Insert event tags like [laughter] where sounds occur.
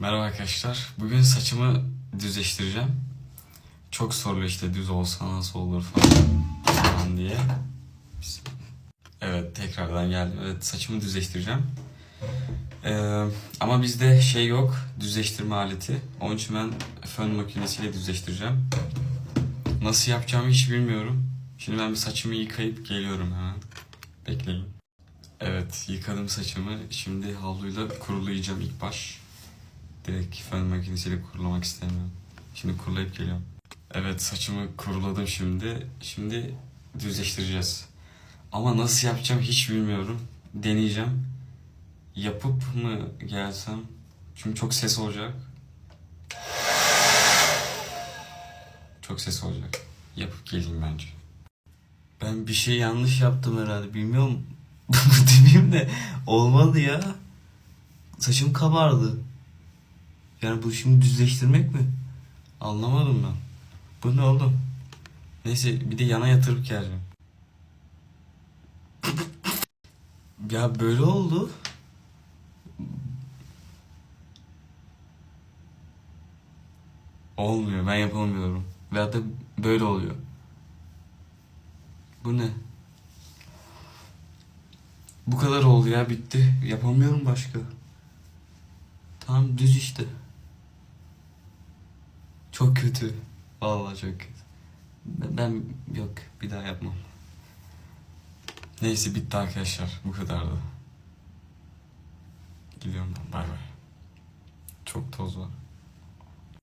Merhaba arkadaşlar. Bugün saçımı düzleştireceğim. Çok soruluyor işte düz olsa nasıl olur falan, falan diye. Evet tekrardan geldim. Evet saçımı düzleştireceğim. Ee, ama bizde şey yok. Düzleştirme aleti. Onun için ben fön makinesiyle düzleştireceğim. Nasıl yapacağımı hiç bilmiyorum. Şimdi ben bir saçımı yıkayıp geliyorum hemen. Bekleyin. Evet yıkadım saçımı. Şimdi havluyla kurulayacağım ilk baş. Direkt fön makinesiyle kurulamak istemiyorum. Şimdi kurulayıp geliyorum. Evet saçımı kuruladım şimdi. Şimdi düzleştireceğiz. Ama nasıl yapacağım hiç bilmiyorum. Deneyeceğim. Yapıp mı gelsem? Çünkü çok ses olacak. Çok ses olacak. Yapıp geleyim bence. Ben bir şey yanlış yaptım herhalde. Bilmiyorum. [laughs] Demeyeyim de olmadı ya. Saçım kabardı. Yani bu şimdi düzleştirmek mi? Anlamadım ben. Bu ne oğlum? Neyse bir de yana yatırıp geleceğim. [coughs] Ya böyle oldu. Olmuyor ben yapamıyorum. Veyahut da böyle oluyor. Bu ne? Bu kadar oldu ya bitti. Yapamıyorum başka. Tamam düz işte. Çok kötü. Vallahi çok kötü. Ben, yok bir daha yapmam. Neyse bitti arkadaşlar. Bu kadardı. Gidiyorum ben. Bay bay. Çok toz var.